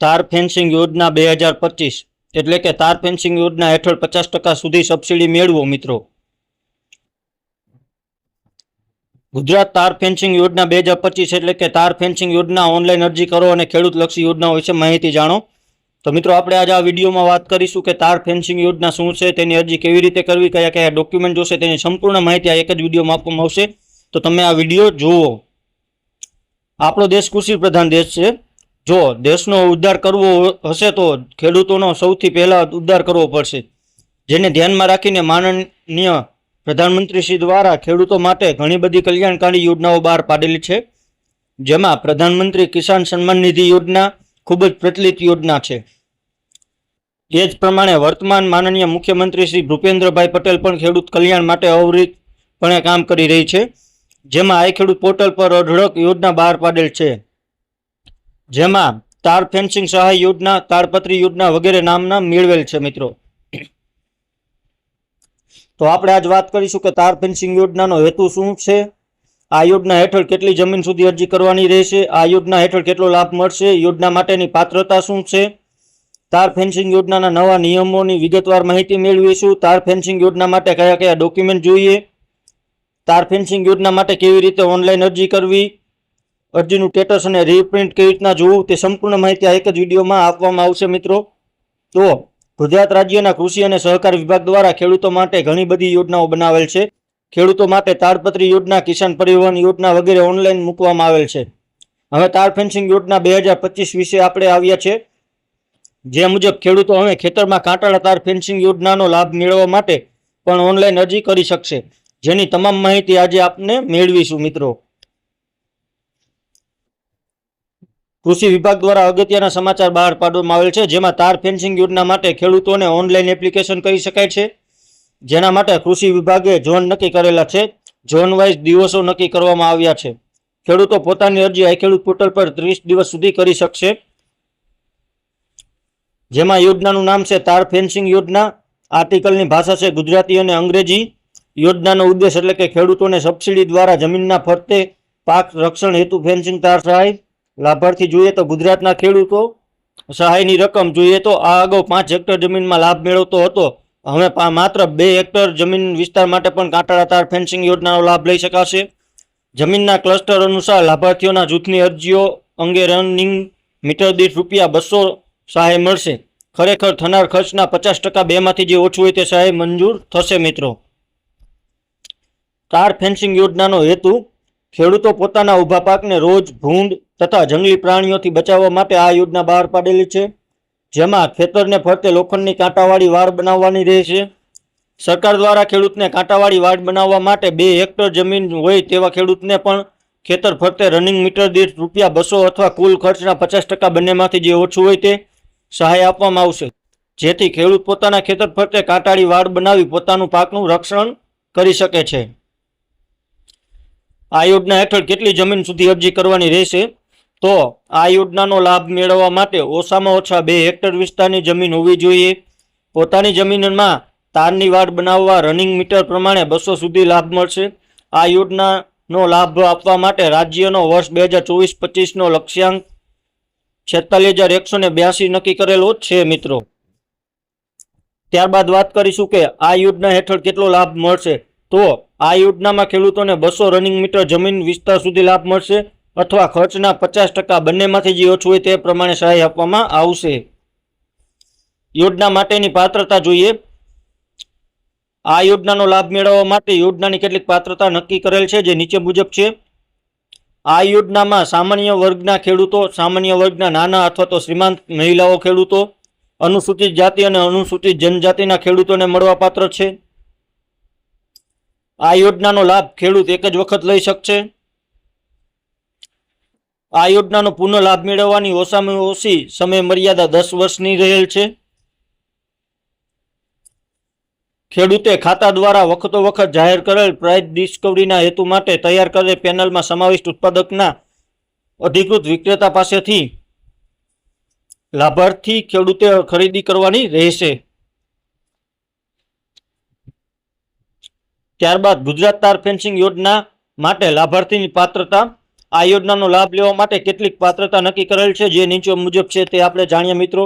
તાર ફેન્સિંગ યોજના બે હજાર પચીસ. એટલે કે તાર ફેન્સિંગ યોજના હેઠળ પચાસ ટકા સુધી સબસિડી મેળવો મિત્રો. ગુજરાત તાર ફેન્સિંગ યોજના બે હજાર પચીસ એટલે કે તાર ફેન્સિંગ યોજના ઓનલાઈન અરજી કરો અને ખેડૂત લક્ષી યોજનાઓ વિશે માહિતી જાણો. તો મિત્રો આપણે આજે આ વિડીયોમાં વાત કરીશું કે તાર ફેન્સિંગ યોજના શું છે, તેની અરજી કેવી રીતે કરવી, કયા કયા ડોક્યુમેન્ટ જોશે, તેની સંપૂર્ણ માહિતી આ એક જ વિડીયોમાં આપવામાં આવશે. તો તમે આ વીડિયો જુઓ. આપણો દેશ કૃષિ પ્રધાન દેશ છે. જો દેશનો ઉદ્ધાર કરવો હશે તો ખેડૂતોનો સૌથી પહેલા ઉદ્ધાર કરવો પડશે. જેને ધ્યાનમાં રાખીને માનનીય પ્રધાનમંત્રી શ્રી દ્વારા ખેડૂતો માટે ઘણી બધી કલ્યાણકારી યોજનાઓ બહાર પાડેલી છે. જેમાં પ્રધાનમંત્રી કિસાન સન્માન નિધિ યોજના ખૂબ જ પ્રચલિત યોજના છે. એ જ પ્રમાણે વર્તમાન માનનીય મુખ્યમંત્રી શ્રી ભૂપેન્દ્રભાઈ પટેલ પણ ખેડૂત કલ્યાણ માટે અવરિતપણે કામ કરી રહી છે. જેમાં આઈ ખેડૂત પોર્ટલ પર અઢળક યોજના બહાર પાડેલ છે. જેમાં તાર ફેન્સિંગ સહાય યોજના તારપત્રી યોજના વગેરે નામના મેળવેલ છે મિત્રો. તો આપણે આજ વાત કરીશું કે તાર ફેન્સિંગ યોજનાનો હેતુ શું છે? આ યોજના હેઠળ કેટલી જમીન સુધી અરજી કરવાની રહેશે? આ યોજના હેઠળ કેટલો લાભ મળશે? યોજના માટેની પાત્રતા શું છે? તાર ફેન્સિંગ યોજનાના નવા નિયમોની વિગતવાર માહિતી મેળવીશું. તાર ફેન્સિંગ યોજના માટે કયા કયા ડોક્યુમેન્ટ જોઈએ? તાર ફેન્સિંગ યોજના માટે કેવી રીતે ઓનલાઈન અરજી કરવી? અરજીનું સ્ટેટસ અને રીપ્રિન્ટ કેવી રીતના જોવું તે સંપૂર્ણ માહિતી આ એક જ વિડીયોમાં આપવામાં આવશે મિત્રો. તો ગુજરાત રાજ્યના કૃષિ અને સહકાર વિભાગ દ્વારા ખેડૂતો માટે ઘણી બધી યોજનાઓ બનાવેલ છે. ખેડૂતો માટે તાડપત્રી યોજના, કિસાન પરિવહન યોજના વગેરે ઓનલાઈન મૂકવામાં આવેલ છે. હવે તાર ફેન્સિંગ યોજના બે હજાર પચીસ વિશે આપણે આવ્યા છે. જે મુજબ ખેડૂતો હવે ખેતરમાં કાંટાળા તાર ફેન્સિંગ યોજનાનો લાભ મેળવવા માટે પણ ઓનલાઈન અરજી કરી શકશે. જેની તમામ માહિતી આજે આપને મેળવીશું મિત્રો. કૃષિ વિભાગ દ્વારા અગત્યના સમાચાર બહાર પાડવામાં આવેલ છે, જેમાં તાર ફેન્સિંગ યોજના માટે ખેડૂતોને ઓનલાઈન એપ્લિકેશન કરી શકાય છે. જેના માટે કૃષિ વિભાગે ઝોન નક્કી કરેલા છે, ઝોન વાઇઝ દિવસો નક્કી કરવામાં આવ્યા છે. ખેડૂતો પોતાની અરજી આઈ ખેડૂત પોર્ટલ પર ત્રીસ દિવસ સુધી કરી શકશે. જેમાં યોજનાનું નામ છે, તાર ફેન્સિંગ યોજના. આર્ટિકલની ભાષા છે, ગુજરાતી અને અંગ્રેજી. યોજનાનો ઉદ્દેશ એટલે કે ખેડૂતોને સબસિડી દ્વારા જમીનના ફરતે પાક રક્ષણ હેતુ ફેન્સિંગ તાર સહાય. લાભાર્થી જોઈએ તો ગુજરાતના ખેડૂતો સહાયની રકમ જોઈએ તો આ અગાઉ પાંચ હેક્ટર જમીનમાં લાભ મેળવતો હતો. હવે માત્ર બે હેક્ટર જમીન વિસ્તાર માટે પણ કાંટાળા તાર ફેન્સિંગ યોજનાનો લાભ લઈ શકાશે. જમીનના ક્લસ્ટર અનુસાર લાભાર્થીઓના જૂથની અરજીઓ અંગે રનિંગ મીટર દીઠ રૂપિયા બસો સહાય મળશે. ખરેખર થનાર ખર્ચના પચાસ ટકા બેમાંથી જે ઓછું હોય તે સહાય મંજૂર થશે મિત્રો. તાર ફેન્સિંગ યોજનાનો હેતુ ખેડૂતો પોતાના ઊભા પાકને રોજ ભૂંડ તથા જંગલી પ્રાણીઓથી બચાવવા માટે આ યોજના બહાર પાડેલી છે, જેમાં ખેતરને ફરતે લોખંડની કાંટાવાળી વાડ બનાવવાની રહેશે સરકાર દ્વારા ખેડૂતને કાંટાવાળી વાડ બનાવવા માટે બે હેક્ટર જમીન હોય તેવા ખેડૂતને પણ ખેતર ફરતે રનિંગ મીટર દીઠ રૂપિયા બસો અથવા કુલ ખર્ચના પચાસ ટકા બંનેમાંથી જે ઓછું હોય તે સહાય આપવામાં આવશે. જેથી ખેડૂત પોતાના ખેતર ફરતે કાંટાળી વાડ બનાવી પોતાનું પાકનું રક્ષણ કરી શકે છે. આ યોજના હેઠળ કેટલી જમીન સુધી અરજી કરવાની રહેશે? તો આ યોજનાનો લાભ મેળવવા માટે ઓછામાં ઓછા બે હેક્ટર વિસ્તારની જમીન હોવી જોઈએ. પોતાની જમીનમાં તારની વાડ બનાવવા રનિંગ મીટર પ્રમાણે બસો સુધી લાભ મળશે. આ યોજનાનો લાભ આપવા માટે રાજ્યનો વર્ષ બે હજાર ચોવીસ પચીસનો લક્ષ્યાંક છેતાલીસ હજાર એકસો બ્યાસી નક્કી કરેલો છે, મિત્રો. ત્યારબાદ વાત કરીશું કે આ યોજના હેઠળ કેટલો લાભ મળશે. તો આ યોજનામાં ખેડૂતોને બસો રનિંગ મીટર જમીન વિસ્તાર સુધી લાભ મળશે. અથવા ખર્ચના પચાસ ટકા બંનેમાંથી જે ઓછું હોય તે પ્રમાણે સહાય આપવામાં આવશે. યોજના માટેની પાત્રતા જોઈએ. આ યોજનાનો લાભ મેળવવા માટે યોજનાની કેટલીક પાત્રતા નક્કી કરેલ છે, જે નીચે મુજબ છે. આ યોજનામાં સામાન્ય વર્ગના ખેડૂતો, સામાન્ય વર્ગના નાના અથવા તો શ્રીમાંત મહિલાઓ ખેડૂતો, અનુસૂચિત જાતિ અને અનુસૂચિત જનજાતિના ખેડૂતોને મળવાપાત્ર છે. આ યોજનાનો લાભ ખેડૂત એક જ વખત લઈ શકશે. આ યોજનાનો પુનઃ લાભ મેળવવાની ઓછામાં ઓછી સમય મર્યાદા દસ વર્ષની રહેલ છે. ખેડૂતે ખાતા દ્વારા વખતો વખત જાહેર કરેલ પ્રાઇસ ડિસ્કવરીના હેતુ માટે તૈયાર કરેલ પેનલમાં સમાવિષ્ટ ઉત્પાદકના અધિકૃત વિક્રેતા પાસેથી લાભાર્થી ખેડૂતે ખરીદી કરવાની રહેશે. ત્યારબાદ ગુજરાત તાર ફેન્સિંગ યોજના માટે લાભાર્થીની પાત્રતા આ યોજનાનો લાભ લેવા માટે કેટલીક પાત્રતા નક્કી કરેલ છે, જે નીચે મુજબ છે તે આપણે જાણીએ મિત્રો.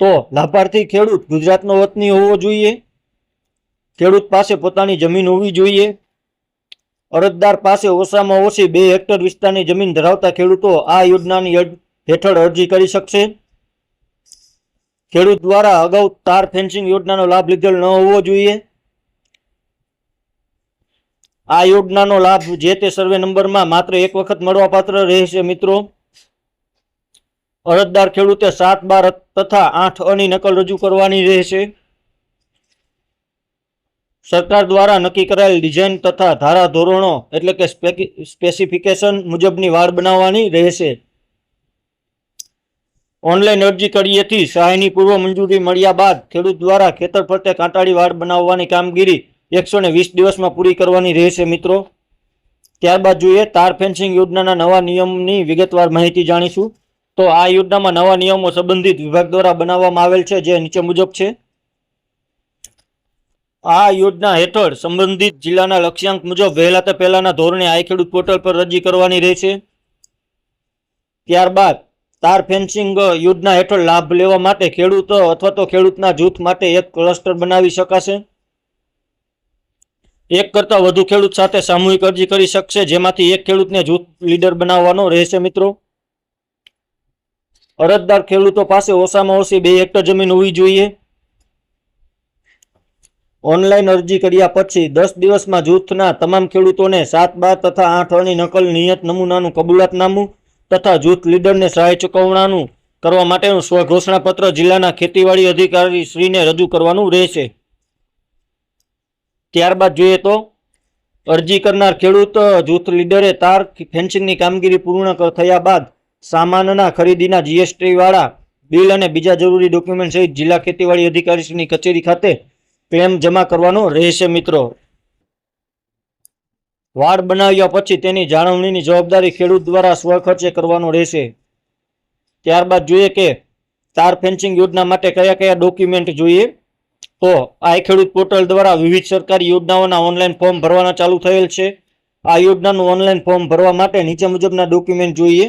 તો લાભાર્થી ખેડૂત ગુજરાતનો વતની હોવો જોઈએ. ખેડૂત પાસે પોતાની જમીન હોવી જોઈએ. અરજદાર પાસે ઓછામાં ઓછી બે હેક્ટર વિસ્તારની જમીન ધરાવતા ખેડૂતો આ યોજનાની હેઠળ અરજી કરી શકશે. ખેડૂત દ્વારા અગાઉ તાર ફેન્સિંગ યોજનાનો લાભ લીધેલ ન હોવો જોઈએ. આ યોજનાનો લાભ જે તે સર્વે નંબરમાં માત્ર એક વખત મળવાપાત્ર રહેશે, મિત્રો. અરજદાર ખેડૂતે સાત બાર તથા આઠ અની નકલ રજૂ કરવાની રહેશે. સરકાર દ્વારા નક્કી કરાયેલ ડિઝાઇન તથા ધારા ધોરણો એટલે કે સ્પેસિફિકેશન મુજબની વાડ બનાવવાની રહેશે. ઓનલાઈન અરજી કરીએથી સહાયની પૂર્વ મંજૂરી મળ્યા બાદ ખેડૂત દ્વારા ખેતર ફરતે કાંટાળી વાડ બનાવવાની કામગીરી એકસો ને વીસ દિવસમાં પૂરી કરવાની રહેશે મિત્રો. ત્યારબાદ જોઈએ, તાર ફેન્સિંગ યોજનાના નવા નિયમની વિગતવાર માહિતી જાણીશું. તો આ યોજનામાં નવા નિયમો સંબંધિત વિભાગ દ્વારા બનાવવામાં આવેલ છે, જે નીચે મુજબ છે. આ યોજના હેઠળ સંબંધિત જિલ્લાના લક્ષ્યાંક મુજબ વહેલા તે પહેલાના ધોરણે આઈ ખેડૂત પોર્ટલ પર રજી કરવાની રહેશે. ત્યારબાદ, તાર ફેન્સિંગ યોજના હેઠળ લાભ લેવા માટે ખેડૂતો અથવા તો ખેડૂતના જૂથ માટે એક ક્લસ્ટર બનાવી શકાશે. એક કરતાં વધુ ખેડૂત સાથે સામૂહિક અરજી કરી શકશે, જેમાંથી એક ખેડૂતને જૂથ લીડર બનાવવાનો રહેશે મિત્રો. અરજદાર ખેડૂતો પાસે ઓછામાં ઓછી બે હેક્ટર જમીન હોવી જોઈએ. ઓનલાઈન અરજી કર્યા પછી દસ દિવસમાં જૂથના તમામ ખેડૂતોને સાત, બાર તથા આઠ નકલ નિયત નમૂનાનું કબૂલાતનામું તથા જૂથ લીડરને સહાય ચૂકવણાનું કરવા માટેનું સ્વઘોષણાપત્ર જિલ્લાના ખેતીવાડી અધિકારી શ્રીને રજૂ કરવાનું રહેશે. ત્યારબાદ જોઈએ તો અરજી કરનાર ખેડૂત જૂથ લીડરે તાર ફેન્સિંગની કામગીરી પૂર્ણ થયા બાદ સામાનના ખરીદીના જીએસટીવાળા બિલ અને બીજા જરૂરી ડોક્યુમેન્ટ સહિત જિલ્લા ખેતીવાડી અધિકારીશ્રીની કચેરી ખાતે ક્લેમ જમા કરવાનો રહેશે મિત્રો. વાડ બનાવ્યા પછી તેની જાળવણીની જવાબદારી ખેડૂત દ્વારા સ્વખર્ચે કરવાનો રહેશે. ત્યારબાદ જોઈએ કે તાર ફેન્સિંગ યોજના માટે કયા કયા ડોક્યુમેન્ટ જોઈએ? તો આ ખેડૂત પોર્ટલ દ્વારા વિવિધ સરકારી યોજનાઓના ઓનલાઈન ફોર્મ ભરવાના ચાલુ થયેલ છે. આ યોજનાનું ઓનલાઈન ફોર્મ ભરવા માટે નીચે મુજબના ડોક્યુમેન્ટ જોઈએ.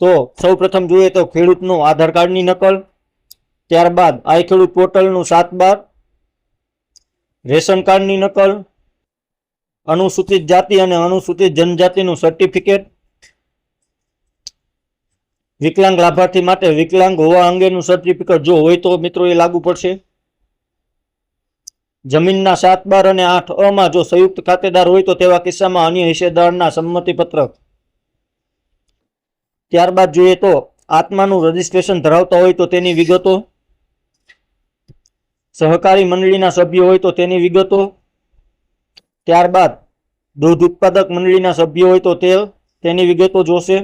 તો સૌપ્રથમ જોઈએ તો ખેડૂતનું આધાર કાર્ડની નકલ. ત્યારબાદ આ ખેડૂત પોર્ટલનું સાત બાર. રેશન કાર્ડની નકલ. અનુસૂચિત જાતિ અને અનુસૂચિત જનજાતિનું સર્ટિફિકેટ. વિકલાંગ લાભાર્થી માટે વિકલાંગ હોવા અંગેનું સર્ટિફિકેટ જો હોય તો મિત્રો એ લાગુ પડશે. જમીનના સાત, બાર અને આઠ અમાં જો સંયુક્ત ખાતેદાર હોય તો તેવા કિસ્સામાં અન્ય હિસ્સેદારના સંમતિપત્રક. ત્યારબાદ જોઈએ તો આત્માનું રજીસ્ટ્રેશન ધરાવતા હોય તો તેની વિગતો. સહકારી મંડળીના સભ્યો હોય તો તેની વિગતો. ત્યારબાદ દૂધ ઉત્પાદક મંડળીના સભ્યો હોય તો તે તેની વિગતો જોશે.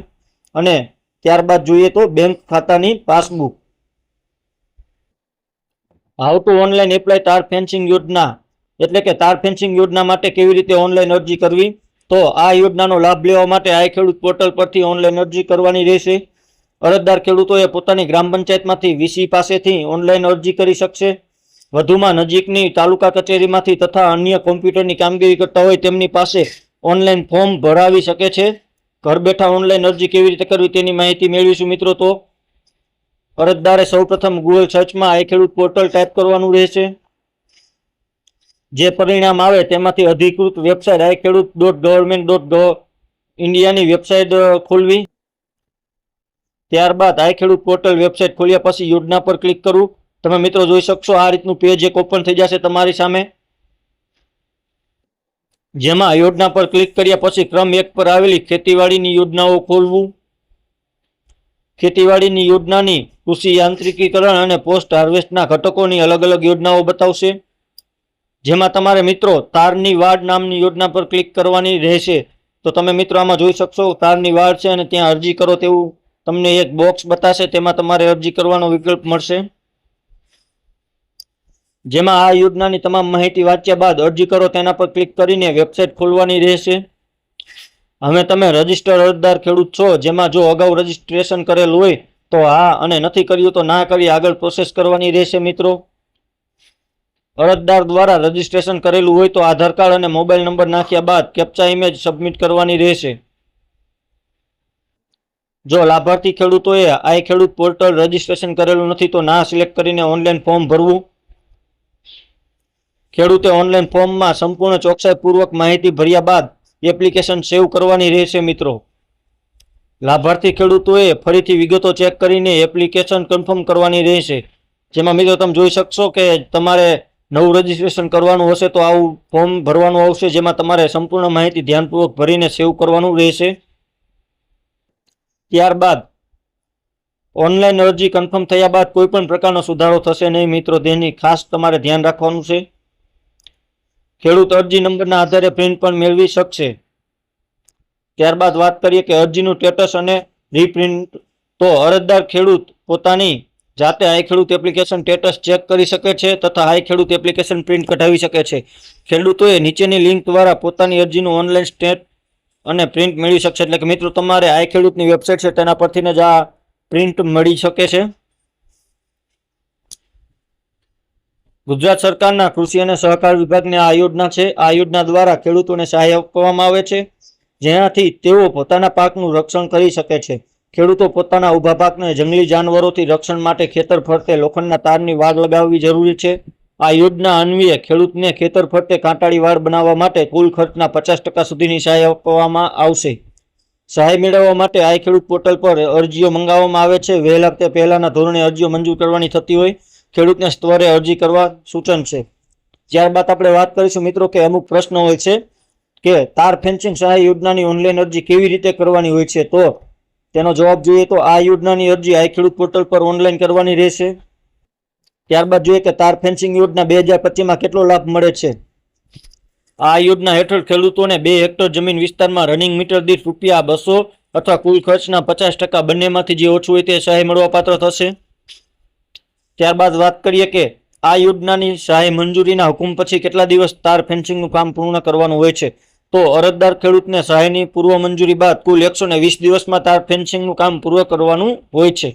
અને ત્યારબાદ જોઈએ તો બેંક ખાતાની passbook. How to online apply તાર ફેન્સિંગ યોજના? એટલે કે તાર ફેન્સિંગ યોજના માટે કેવી રીતે ઓનલાઈન અરજી કરવી? તો આ યોજનાનો લાભ લેવા માટે આ ખેડૂત પોર્ટલ પરથી ઓનલાઈન અરજી કરવાની રહેશે. અરજદાર ખેડૂતોએ પોતાની ગ્રામ પંચાયતમાંથી વીસી પાસેથી ઓનલાઈન અરજી કરી શકશે. વધુમાં નજીકની તાલુકા કચેરીમાંથી તથા અન્ય કોમ્પ્યુટરની કામગીરી કરતા હોય તેમની પાસે ઓનલાઈન ફોર્મ ભરાવી શકે છે. ઘર બેઠા ઓનલાઈન અરજી કેવી રીતે કરવી તેની માહિતી મેળવીશું મિત્રો તો અરજદારે સૌપ્રથમ ગૂગલ સર્ચમાં આઈ ખેડૂત પોર્ટલ ટાઈપ કરવાનું રહેશે. જે પરિણામ આવે તેમાંથી અધિકૃત વેબસાઇટ આઈ ખેડૂત ડોટ ગવર્મેન્ટ ડોટ ગવ ઇન્ડિયાની વેબસાઇટ ખોલવી. ત્યારબાદ આઈ ખેડૂત પોર્ટલ વેબસાઇટ ખોલ્યા પછી યોજના પર ક્લિક કરવું. તમે મિત્રો જોઈ શકશો આ રીતનું પેજ એક ઓપન થઈ જશે તમારી સામે. જેમાં યોજના પર ક્લિક કર્યા પછી ક્રમ એક પર આવેલી ખેતીવાડીની યોજનાઓ ખોલવું. ખેતીવાડીની યોજનાની કૃષિ યાંત્રિકીકરણ અને પોસ્ટ હાર્વેસ્ટના ઘટકોની અલગ અલગ યોજનાઓ બતાવશે. જેમાં તમારે મિત્રો તારની વાડ નામની યોજના પર ક્લિક કરવાની રહેશે. તો તમે મિત્રો આમાં જોઈ શકશો, તારની વાડ છે અને ત્યાં અરજી કરો તેવું તમને એક બોક્સ બતાશે, તેમાં તમારે અરજી કરવાનો વિકલ્પ મળશે. જેમાં આ યોજનાની તમામ માહિતી વાંચ્યા બાદ અરજી કરો, તેના પર ક્લિક કરીને વેબસાઇટ ખોલવાની રહેશે. હવે તમે રજિસ્ટર અરજદાર ખેડૂત છો, જેમાં જો અગાઉ રજિસ્ટ્રેશન કરેલ હોય, તો હા અને નથી કર્યું તો ના કરી આગળ પ્રોસેસ કરવાની રહેશે મિત્રો. અરજદાર દ્વારા રજિસ્ટ્રેશન કરેલું હોય તો આધાર કાર્ડ અને મોબાઈલ નંબર નાખ્યા બાદ કેપ્ચા ઇમેજ સબમિટ કરવાની રહેશે. જો લાભાર્થી ખેડૂતોએ આઈ ખેડૂત પોર્ટલ રજીસ્ટ્રેશન કરેલું નથી તો ના સિલેક્ટ કરીને ઓનલાઈન ફોર્મ ભરવું. ખેડૂતે ઓનલાઈન ફોર્મમાં સંપૂર્ણ ચોકસાઈપૂર્વક માહિતી ભર્યા બાદ એપ્લિકેશન સેવ કરવાની રહેશે મિત્રો. લાભાર્થી ખેડૂતોએ ફરીથી વિગતો ચેક કરીને એપ્લિકેશન કન્ફર્મ કરવાની રહેશે. જેમાં મિત્રો તમે જોઈ શકશો કે તમારે નવું રજીસ્ટ્રેશન કરવાનું હશે તો આવું ફોર્મ ભરવાનું આવશે, જેમાં તમારે સંપૂર્ણ માહિતી ધ્યાનપૂર્વક ભરીને સેવ કરવાનું રહેશે. ત્યારબાદ, ઓનલાઈન અરજી કન્ફર્મ થયા બાદ કોઈ પણ પ્રકારનો સુધારો થશે નહીં મિત્રો. તેની ખાસ તમારે ધ્યાન રાખવાનું છે. ખેડૂત અરજી નંબરના આધારે પ્રિન્ટ પણ મેળવી શકશે. ત્યારબાદ વાત કરીએ કે અરજીનું સ્ટેટસ અને રીપ્રિન્ટ, તો અરજદાર ખેડૂત પોતાની જાતે આઈ ખેડૂત એપ્લિકેશન સ્ટેટસ ચેક કરી શકે છે તથા હાઈ ખેડૂત એપ્લિકેશન પ્રિન્ટ કઢાવી શકે છે. ખેડૂતોએ નીચેની લિંક દ્વારા પોતાની અરજીનું ઓનલાઈન સ્ટેટ અને પ્રિન્ટ મેળવી શકશે. એટલે કે મિત્રો, તમારે હાઈ ખેડૂતની વેબસાઇટ છે, તેના પરથી જ આ પ્રિન્ટ મળી શકે છે. ગુજરાત સરકારના કૃષિ અને સહકાર વિભાગની આ યોજના છે. આ યોજના દ્વારા ખેડૂતોને સહાય આપવામાં આવે છે. જેનાથી તેઓ પોતાના પાકનું રક્ષણ કરી શકે છે. ખેડૂતો પોતાના ઊભા પાકને જંગલી જાનવરોથી રક્ષણ માટે ખેતર ફરતે લોખંડના તારની વાડ લગાવવી જરૂરી છે. આ યોજના અન્વયે ખેડૂતને ખેતર ફરતે કાંટાળી વાડ બનાવવા માટે કુલ ખર્ચના પચાસ ટકા સુધીની સહાય આપવામાં આવશે. સહાય મેળવવા માટે આ ખેડૂત પોર્ટલ પર અરજીઓ મંગાવવામાં આવે છે. વહેલા તે પહેલાના ધોરણે અરજીઓ મંજૂર કરવાની થતી હોય. ખેડૂતને સ્તરે અરજી કરવા સૂચન છે. ત્યારબાદ આપણે વાત કરીશું મિત્રો કે અમુક પ્રશ્ન હોય છે કે તાર ફેન્સિંગ સહાય યોજનાની ઓનલાઈન અરજી કેવી રીતે કરવાની હોય છે? તો તેનો જવાબ જોઈએ તો આ યોજનાની અરજી આ ખેડૂત પોર્ટલ પર ઓનલાઈન કરવાની રહેશે. ત્યારબાદ જોઈએ કે તાર ફેન્સિંગ યોજના બે હજાર પચીસમાં કેટલો લાભ મળે છે? આ યોજના હેઠળ ખેડૂતોને બે હેક્ટર જમીન વિસ્તારમાં રનિંગ મીટર દીઠ રૂપિયા બસો અથવા કુલ ખર્ચના પચાસ ટકા બંનેમાંથી જે ઓછું હોય તે સહાય મળવાપાત્ર થશે. ત્યારબાદ વાત કરીએ કે આ યોજનાની સહાય મંજૂરીના હુકમ પછી કેટલા દિવસ તાર ફેન્સિંગનું કામ પૂર્ણ કરવાનું હોય છે? તો અરજદાર ખેડૂતને સહાયની પૂર્વ મંજૂરી બાદ કુલ એકસો વીસ દિવસમાં તાર ફેન્સિંગનું કામ પૂર્ણ કરવાનું હોય છે.